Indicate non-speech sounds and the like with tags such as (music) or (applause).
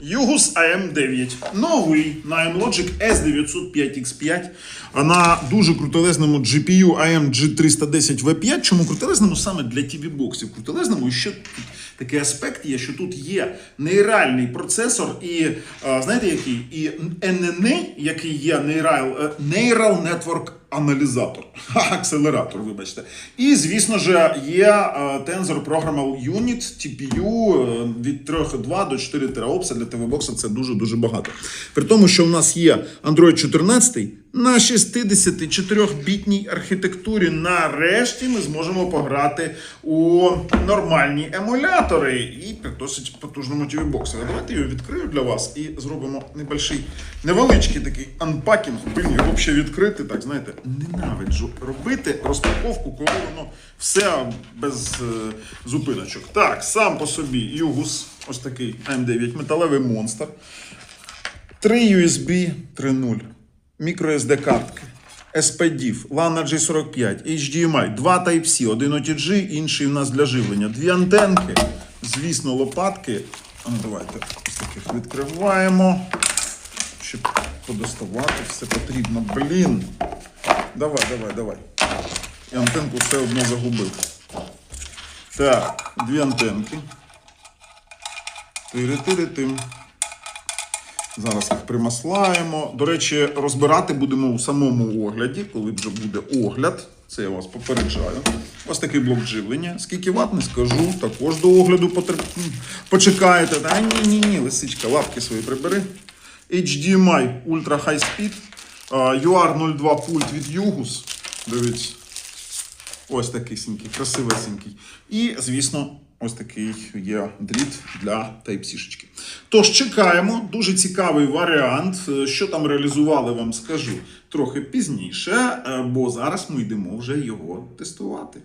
Югус АМ9. Новий на M-Logic S905X5. На дуже крутелезному GPU AMG310V5. Чому крутелезному саме для TV боксів? Крутелезному ще такий аспект є, що тут є нейральний процесор, і е, знаєте який? І NNA, який є Neural, е, Neural Network (laughs) аналізатор, акселератор, вибачте. І, звісно ж, є е, Tensor Programmable Unit TPU від 3,2 до 4 тераопса для TV-бокса це дуже-дуже багато. При тому, що в нас є Android 14 на 64-бітній архітектурі. Нарешті ми зможемо пограти у нормальні емулятори і при досить потужному TV-боксі. Давайте його відкрию для вас і зробимо небольший, невеличкий такий анпакінг. Блін, його взагалі відкрити, так знаєте, ненавиджу робити розпаковку, коли воно все без е, зупиночок. Так, сам по собі Югус, ось такий М9, металевий монстр. 3 USB 3.0, microSD картки, SPDIF, LAN G45, HDMI, 2 Type-C, один OTG, інший у нас для живлення, дві антенки, звісно, лопатки. Ну давайте ось таких відкриваємо. Щоб подоставати все потрібно. Блін. Давай, давай, давай. І антенку все одно загубив. Так, дві антенки. Тири-тири-тим. Зараз їх примаслаємо. До речі, розбирати будемо у самому огляді, коли вже буде огляд. Це я вас попереджаю. Ось такий блок живлення. Скільки ват не скажу, також до огляду потр... почекаєте. Та ні, ні, ні, лисичка, лапки свої прибери. HDMI Ultra High Speed. UR02 пульт від Югус. Дивіться. Ось такий сінький, красивесенький. І, звісно, ось такий є дріт для Type-C. Тож чекаємо, дуже цікавий варіант. Е, Що там реалізували, вам скажу трохи пізніше, е, бо зараз ми йдемо вже його тестувати.